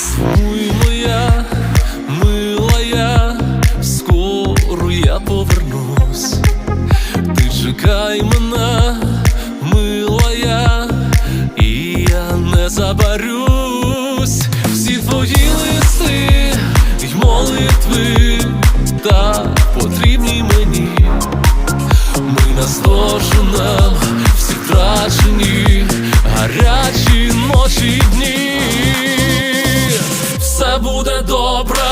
Сумуй моя, милая, скоро я повернусь. Ти чекай мене, милая, і я не забарюсь. Всі твої листи й молитви так потрібні мені. Ми наздоженем всі втрачені, гарячі ночі дні. Буде добре,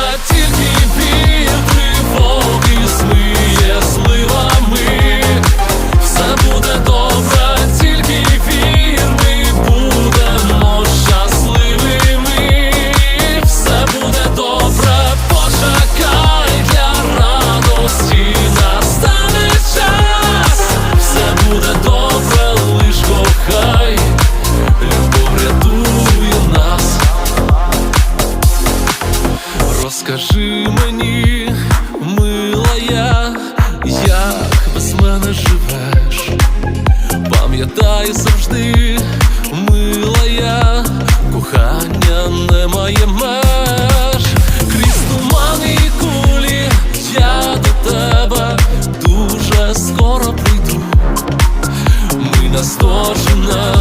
Пам'ятай завжди, милая, кохання немає меж. Крізь тумани і кулі я до тебе дуже скоро прийду. Ми наздоженем